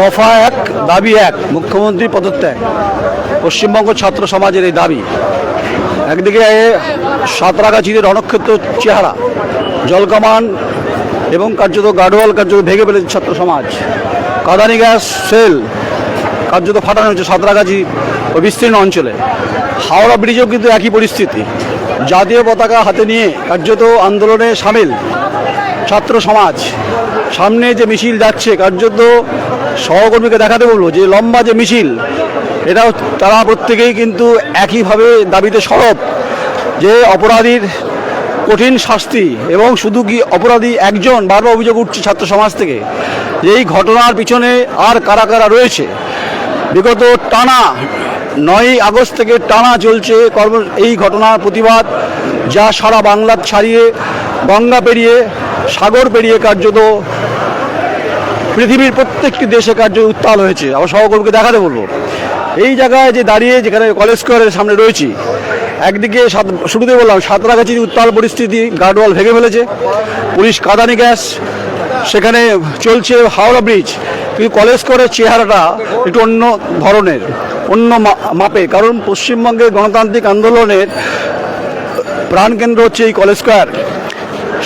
দফা এক, দাবি এক, মুখ্যমন্ত্রী পদত্যাগ। পশ্চিমবঙ্গ ছাত্র সমাজের এই দাবি। একদিকে সাঁতরাগাছিদের রণক্ষেত্র চেহারা জলকামান এবং কার্যত গার্ডওয়াল কার্যত ভেঙে ফেলেছে ছাত্র সমাজ। কাদানি গ্যাস, সেল কার্যত ফাটানো হচ্ছে সাঁতরাগাছি ও বিস্তীর্ণ অঞ্চলে। হাওড়া ব্রিজেও কিন্তু একই পরিস্থিতি। জাতীয় পতাকা হাতে নিয়ে কার্যত আন্দোলনে সামিল ছাত্র সমাজ। সামনে যে মিছিল যাচ্ছে, কার্যত সহকর্মীকে দেখাতে বলব, যে লম্বা যে মিছিল, এটাও তারা প্রত্যেকেই কিন্তু একইভাবে দাবিতে সরব, যে অপরাধীর কঠিন শাস্তি এবং শুধু কি অপরাধী একজন বারবার অভিযোগ উঠছে ছাত্র সমাজ থেকে, যে এই ঘটনার পিছনে আর কারা কারা রয়েছে? বিগত টানা নয়ই আগস্ট থেকে টানা চলছে কর্ম, এই ঘটনার প্রতিবাদ, যা সারা বাংলা ছাড়িয়ে গঙ্গা পেরিয়ে সাগর পেরিয়ে কার্যত পৃথিবীর প্রত্যেকটি দেশে কার্য উত্তাল হয়েছে। আবার সহকর্মীকে দেখাতে বলব। এই জায়গায় যে দাঁড়িয়ে যেখানে কলেজ স্কোয়ারের সামনে রয়েছি, একদিকে শুরুতে বললাম সাঁতরাগাছির উত্তাল পরিস্থিতি গার্ডওয়াল ভেঙে ফেলেছে, পুলিশ কাদানি গ্যাস, সেখানে চলছে হাওড়া ব্রিজ। কিন্তু কলেজ স্কোয়ারের চেহারাটা একটু অন্য ধরনের, অন্য মাপে। কারণ পশ্চিমবঙ্গের গণতান্ত্রিক আন্দোলনের প্রাণকেন্দ্র হচ্ছে এই কলেজ স্কোয়ার।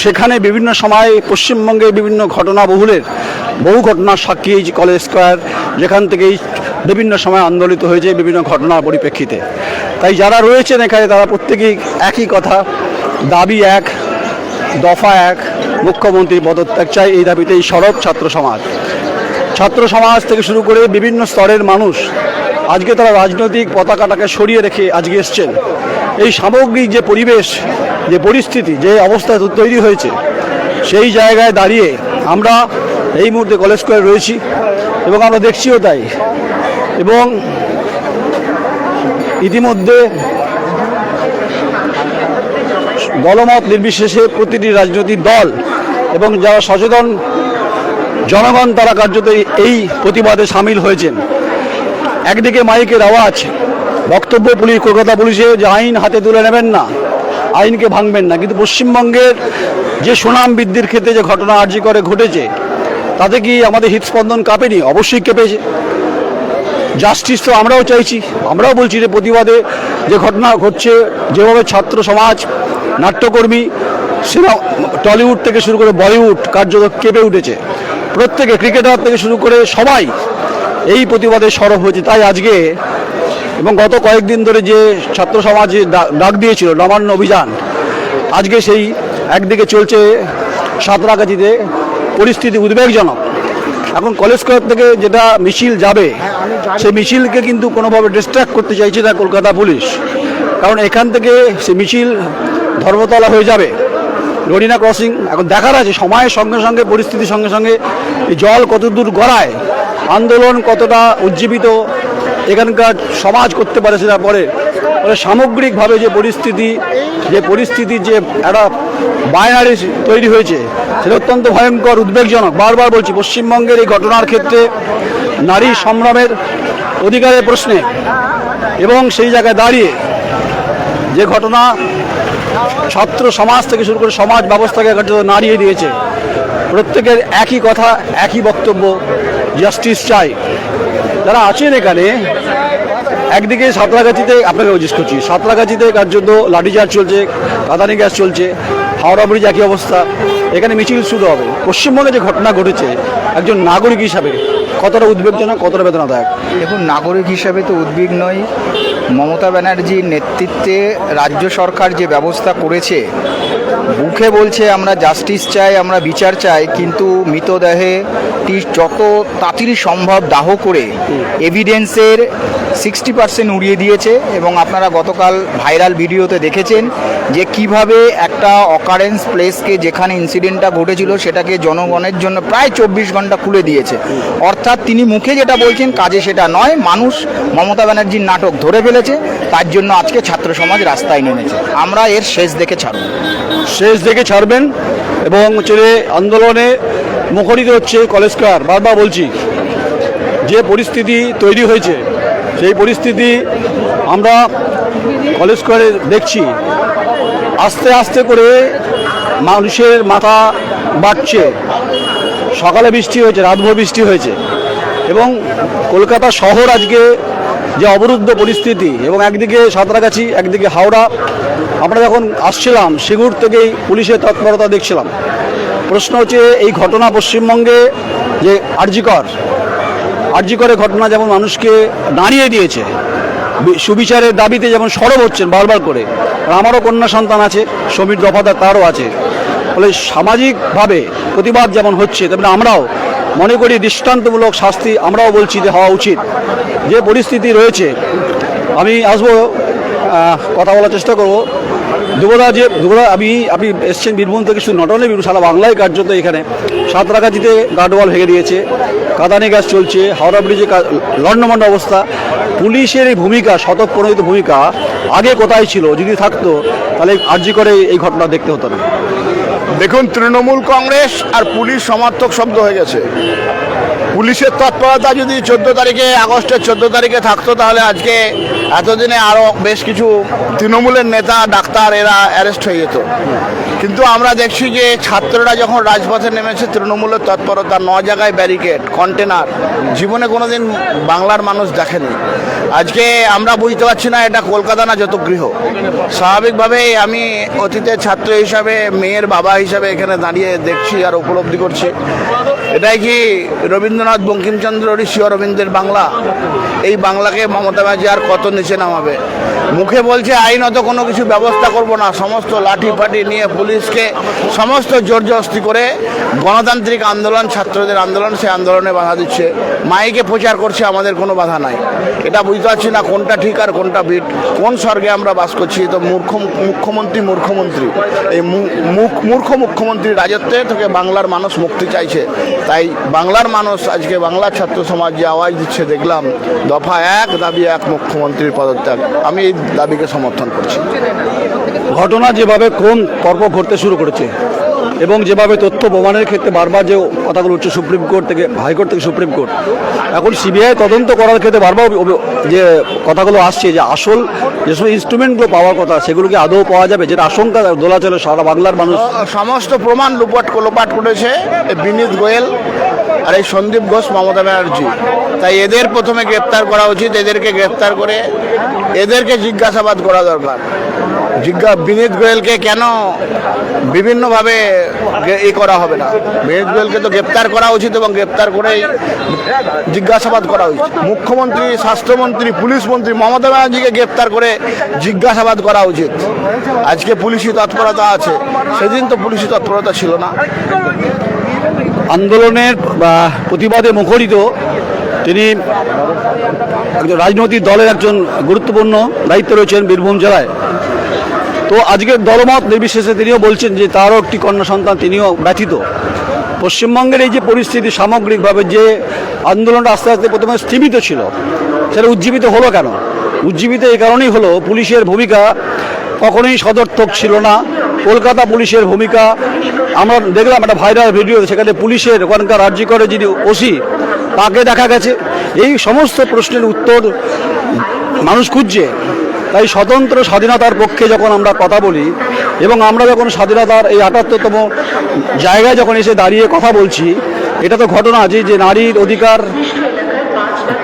সেখানে বিভিন্ন সময় পশ্চিমবঙ্গে বিভিন্ন ঘটনা বহুলের বহু ঘটনার সাক্ষী এই কলেজ স্কোয়ার, যেখান থেকেই বিভিন্ন সময় আন্দোলিত হয়েছে বিভিন্ন ঘটনার পরিপ্রেক্ষিতে। তাই যারা রয়েছেন এখানে তারা প্রত্যেকেই একই কথা, দাবি এক, দফা এক, মুখ্যমন্ত্রী পদত্যাগ চাই, এই দাবিতেই সরব ছাত্র সমাজ। ছাত্র সমাজ থেকে শুরু করে বিভিন্ন স্তরের মানুষ আজকে তারা রাজনৈতিক পতাকাটাকে সরিয়ে রেখে আজকে এসছেন। এই সামগ্রিক যে পরিবেশ যে পরিস্থিতি, যে অবস্থা তৈরি হয়েছে, সেই জায়গায় দাঁড়িয়ে আমরা এই মুহূর্তে কলেজ স্কোয়ারে রয়েছি এবং আমরা দেখছিও তাই। এবং ইতিমধ্যে দলমত নির্বিশেষে প্রতিটি রাজনৈতিক দল এবং যারা সচেতন জনগণ, তারা কার্যত এই- প্রতিবাদে সামিল হয়েছেন। একদিকে মাইকের আওয়াজ, বক্তব্য পুলিশ, কলকাতা পুলিশে যে আইন হাতে তুলে নেবেন না আইনকে ভাঙবেন না। কিন্তু পশ্চিমবঙ্গের যে সুনাম বৃদ্ধির ক্ষেত্রে যে ঘটনা আর্জি করে ঘটেছে, তাতে কি আমাদের হৃদস্পন্দন কাঁপেনি? অবশ্যই কেঁপেছে। জাস্টিস তো আমরাও চাইছি। আমরাও বলছি যে প্রতিবাদে যে ঘটনা ঘটছে, যেভাবে ছাত্র সমাজ, নাট্যকর্মী, সিনেমা, টলিউড থেকে শুরু করে বলিউড কার্যত কেঁপে উঠেছে। প্রত্যেকে ক্রিকেটার থেকে শুরু করে সবাই এই প্রতিবাদে সরব হয়েছে। তাই আজকে এবং গত কয়েকদিন ধরে যে ছাত্র সমাজ ডাক দিয়েছিল, নবান্ন অভিযান, আজকে সেই একদিকে চলছে সাঁতরাগাছিতে পরিস্থিতি উদ্বেগজনক। এখন কলেজ স্কোয়ার থেকে যেটা মিছিল যাবে, সেই মিছিলকে কিন্তু কোনোভাবে ডিস্ট্র্যাক্ট করতে চাইছে না কলকাতা পুলিশ। কারণ এখান থেকে সে মিছিল ধর্মতলা হয়ে যাবে রনিনা ক্রসিং। এখন দেখার আছে, সময়ের সঙ্গে সঙ্গে, পরিস্থিতির সঙ্গে সঙ্গে জল কত দূর গড়ায়, আন্দোলন কতটা উজ্জীবিত এখানকার সমাজ করতে পারে সেটা পরে। সামগ্রিকভাবে যে পরিস্থিতি, যে পরিস্থিতির যে একটা বায়নারি তৈরি হয়েছে, সেটা অত্যন্ত ভয়ঙ্কর, উদ্বেগজনক। বারবার বলছি, পশ্চিমবঙ্গের এই ঘটনার ক্ষেত্রে নারী সংগ্রামের অধিকারের প্রশ্নে এবং সেই জায়গায় দাঁড়িয়ে যে ঘটনা ছাত্র সমাজ থেকে শুরু করে সমাজ ব্যবস্থাকে নাড়িয়ে দিয়েছে, প্রত্যেকের একই কথা, একই বক্তব্য জাস্টিস চাই। যারা আছেন এখানে, একদিকে সাঁতরাগাছিতে আপনাকে জিজ্ঞেস করছি, সাঁতরাগাছিতে কার্যত লাঠিচার্জ চলছে, কাদানি গ্যাস চলছে, হাওড়া ব্রিজ একই অবস্থা, এখানে মিছিল শুরু হবে। পশ্চিমবঙ্গে যে ঘটনা ঘটেছে, একজন নাগরিক হিসাবে কতটা উদ্বেগজনক, কতটা বেদনাদায়ক? দেখুন, নাগরিক হিসাবে তো উদ্বেগ নয়। মমতা ব্যানার্জির নেতৃত্বে রাজ্য সরকার যে ব্যবস্থা করেছে, মুখে বলছে আমরা জাস্টিস চাই, আমরা বিচার চাই, কিন্তু মৃতদেহে যত তাড়াতাড়ি সম্ভব দাহ করে এভিডেন্সের সিক্সটি পার্সেন্ট উড়িয়ে দিয়েছে এবং আপনারা গতকাল ভাইরাল ভিডিওতে দেখেছেন যে কীভাবে একটা অকারেন্স প্লেসকে যেখানে ইনসিডেন্টটা ঘটেছিল সেটাকে জনগণের জন্য প্রায় চব্বিশ ঘণ্টা খুলে দিয়েছে। অর্থাৎ তিনি মুখে যেটা বলছেন কাজে সেটা নয় মানুষ মমতা ব্যানার্জির নাটক ধরে ফেলেছে তার জন্য আজকে ছাত্র সমাজ রাস্তায় নেমেছে। আমরা এর শেষ দেখে ছাড়ব। শেষ দেখে ছাড়বেন এবং হচ্ছে যে আন্দোলনে মুখরিত হচ্ছে কলেজ স্কোয়ার বারবার বলছি, যে পরিস্থিতি তৈরি হয়েছে, সেই পরিস্থিতি আমরা কলেজ স্কোয়ারে দেখছি। আস্তে আস্তে করে মানুষের মাথা বাড়ছে। সকালে বৃষ্টি হয়েছে, রাতভর বৃষ্টি হয়েছে এবং কলকাতা শহর আজকে যে অবরুদ্ধ পরিস্থিতি এবং একদিকে সাঁতরাগাছি, একদিকে হাওড়া, আমরা যখন আসছিলাম, সিঙ্গুর থেকেই পুলিশের তৎপরতা দেখছিলাম। প্রশ্ন হচ্ছে এই ঘটনা পশ্চিমবঙ্গে যে আরজিকর, আরজিকরের ঘটনা যেমন মানুষকে দাঁড়িয়ে দিয়েছে, সুবিচারের দাবিতে যেমন সরব হচ্ছেন বারবার করে আমারও কন্যা সন্তান আছে, সমীর দফাদার তারও আছে, ফলে সামাজিকভাবে প্রতিবাদ যেমন হচ্ছে, তেমনি আমরাও মনে করি দৃষ্টান্তমূলক শাস্তি আমরাও বলছি যে হওয়া উচিত। যে পরিস্থিতি রয়েছে, আমি আসব কথা বলার চেষ্টা করব। দুবরা যে দুবরা আমি, আপনি এসছেন বীরভূম থেকে শুধু নট অনলি বীরভূম, সারা বাংলায় কার্যত এখানে। সাঁতরাগাছিতে গার্ডওয়াল ভেঙে দিয়েছে, কাদানি গাছ চলছে, হাওড়া ব্রিজে লণ্ডমণ্ড অবস্থা। পুলিশের এই ভূমিকা শতপ্রণোদিত ভূমিকা, আগে কোথায় ছিল, যদি থাকতো, তাহলে আর্জি করে এই ঘটনা দেখতে হতো না। দেখুন, তৃণমূল কংগ্রেস আর পুলিশ সমর্থক শব্দ হয়ে গেছে। পুলিশের তৎপরতা যদি চোদ্দ তারিখে, আগস্টের চোদ্দ তারিখে থাকতো, তাহলে আজকে এতদিনে আরও বেশ কিছু তৃণমূলের নেতা, ডাক্তার, এরা অ্যারেস্ট হয়ে যেত। কিন্তু আমরা দেখছি যে ছাত্ররা যখন রাজপথে নেমেছে, তৃণমূলের তৎপরতা, ন জায়গায় ব্যারিকেড, কন্টেনার, জীবনে কোনোদিন বাংলার মানুষ দেখেনি। আজকে আমরা বুঝতে পারছি না এটা কলকাতা না যত গৃহ। স্বাভাবিকভাবেই আমি অতীতের ছাত্র হিসাবে, মেয়ের বাবা হিসাবে এখানে দাঁড়িয়ে দেখছি আর উপলব্ধি করছি। এটাই কি রবীন্দ্রনাথ বঙ্কিমচন্দ্র ঋষি অরবিন্দের বাংলা। এই বাংলাকে মমতা ব্যানার্জি আর কত নিচে নামাবে? মুখে বলছে আইনত কোনো কিছু ব্যবস্থা করব না। সমস্ত লাঠি ফাটি নিয়ে পুলিশকে সমস্ত জোরজস্তি করে গণতান্ত্রিক আন্দোলন, ছাত্রদের আন্দোলন সেই আন্দোলনে বাধা দিচ্ছে। মাইকে প্রচার করছে, আমাদের কোনো বাধা নাই। এটা বুঝতে পারছি না কোনটা ঠিক আর কোনটা ভিট কোন স্বর্গে আমরা বাস করছি? তো মূর্খ, মুখ্যমন্ত্রী, মূর্খমন্ত্রী। এই মূর্খ মুখ্যমন্ত্রী রাজত্বে থেকে বাংলার মানুষ মুক্তি চাইছে। তাই বাংলার মানুষ আজকে বাংলার ছাত্র সমাজ যে আওয়াজ দিচ্ছে, দেখলাম, দফা এক, দাবি এক, মুখ্যমন্ত্রীর পদত্যাগ। আমি এই দাবিকে সমর্থন করছি। ঘটনা যেভাবে ক্রম পর্ব ঘটতে শুরু করেছে এবং যেভাবে তথ্য প্রমাণের ক্ষেত্রে বারবার যে কথাগুলো উঠছে সুপ্রিম কোর্ট থেকে, হাইকোর্ট থেকে সুপ্রিম কোর্ট, এখন সিবিআই তদন্ত করার ক্ষেত্রে বারবার যে কথাগুলো আসছে যে আসল যে সময় ইনস্ট্রুমেন্টগুলো পাওয়ার কথা, সেগুলোকে আদৌ পাওয়া যাবে, যেটা আশঙ্কা দোলাচলে সারা বাংলার মানুষ সমস্ত প্রমাণ লুপাট লোপাট করেছে বিনীত গোয়েল। আর এই সন্দীপ ঘোষ, মমতা ব্যানার্জি। তাই এদের প্রথমে গ্রেপ্তার করা উচিত, এদেরকে গ্রেপ্তার করে এদেরকে জিজ্ঞাসাবাদ করা দরকার। জিজ্ঞা, বিনীত গোয়েলকে কেন বিভিন্নভাবে ই করা হবে না? বিনীত গোয়েলকে তো গ্রেপ্তার করা উচিত এবং গ্রেপ্তার করেই জিজ্ঞাসাবাদ করা উচিত। মুখ্যমন্ত্রী, স্বাস্থ্যমন্ত্রী, পুলিশ মন্ত্রী মমতা ব্যানার্জিকে গ্রেপ্তার করে জিজ্ঞাসাবাদ করা উচিত। আজকে পুলিশি তৎপরতা আছে। সেদিন তো পুলিশি তৎপরতা ছিল না। আন্দোলনের প্রতিবাদে মুখরিত, তিনি একজন রাজনৈতিক দলের একজন গুরুত্বপূর্ণ দায়িত্ব রয়েছেন বীরভূম জেলায়। তো আজকের দলমত নির্বিশেষে তিনিও বলছেন যে তারও একটি কন্যা সন্তান, তিনিও ব্যথিত। পশ্চিমবঙ্গের এই যে পরিস্থিতি সামগ্রিকভাবে যে আন্দোলনটা আস্তে আস্তে প্রথমে স্থিমিত ছিল, সেটা উজ্জীবিত হলো কেন? উজ্জীবিত এই কারণেই হলো, পুলিশের ভূমিকা কখনোই সদর্থক ছিল না। কলকাতা পুলিশের ভূমিকা আমরা দেখলাম একটা ভাইরাল ভিডিও সেখানে পুলিশের ওখানকার রাজ্যি করে যিনি ওসি, তাকে দেখা গেছে। এই সমস্ত প্রশ্নের উত্তর মানুষ খুঁজছে। তাই স্বতন্ত্র স্বাধীনতার পক্ষে যখন আমরা কথা বলি, এবং আমরা যখন স্বাধীনতার এই আটাত্তরতম জায়গায় যখন এসে দাঁড়িয়ে কথা বলছি, এটা তো ঘটনা যে যে নারীর অধিকার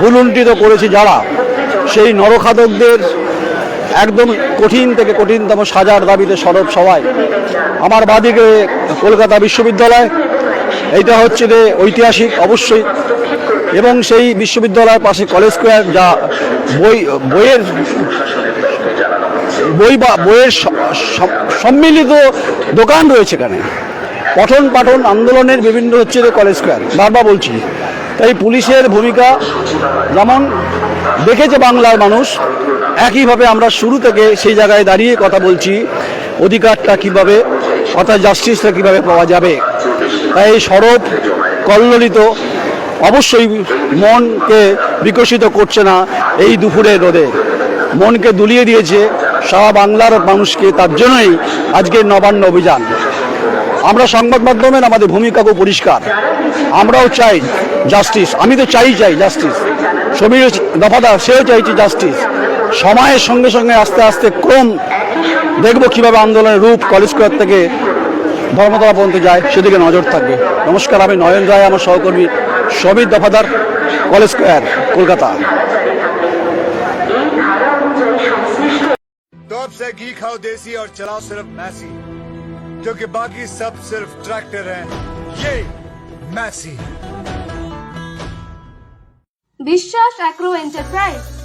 ভুলুণ্ঠিত করেছে যারা, সেই নরখাদকদের একদম কঠিন থেকে কঠিনতম সাজার দাবিতে সরব সবাই। আমার বাদিকে কলকাতা বিশ্ববিদ্যালয়, এইটা হচ্ছে যে ঐতিহাসিক অবশ্যই। এবং সেই বিশ্ববিদ্যালয়ের পাশে কলেজ স্কোয়ার, যা বই, বইয়ের, বই বা বইয়ের সম্মিলিত দোকান রয়েছে এখানে। পঠন পাঠন আন্দোলনের বিভিন্ন হচ্ছে যে কলেজ স্কোয়ার, বারবার বলছি। তাই পুলিশের ভূমিকা যেমন দেখেছে বাংলার মানুষ একইভাবে আমরা শুরু থেকে সেই জায়গায় দাঁড়িয়ে কথা বলছি, অধিকারটা কীভাবে, অর্থাৎ জাস্টিসটা কীভাবে পাওয়া যাবে। তাই এই সরব কল্লোলিত অবশ্যই মনকে বিকশিত করছে না এই দুপুরের রোদে। মনকে দুলিয়ে দিয়েছে সারা বাংলার মানুষকে, তার জন্যই আজকের নবান্ন অভিযান। আমরা সংবাদ মাধ্যমের আমাদের ভূমিকা খুব পরিষ্কার। আমরাও চাই জাস্টিস আমি তো চাই চাই জাস্টিস সমীর দফাদার, সেও চাইছি জাস্টিস সময়ের সঙ্গে সঙ্গে আস্তে আস্তে ক্রম দেখব কিভাবে আন্দোলনের রূপ কলেজ স্কোয়ার থেকে ধর্মতলা পর্যন্ত যায় সেদিকে নজর থাকবে নমস্কার আমি নয়ন রায় আমার সহকর্মী সমীর দফাদার কলেজ স্কোয়ার কলকাতা तो अब से घी खाओ देसी और चलाओ सिर्फ मैसी क्योंकि बाकी सब सिर्फ ट्रैक्टर हैं ये मैसी বিশ্বাস অ্যাগ্রো এন্টারপ্রাইজ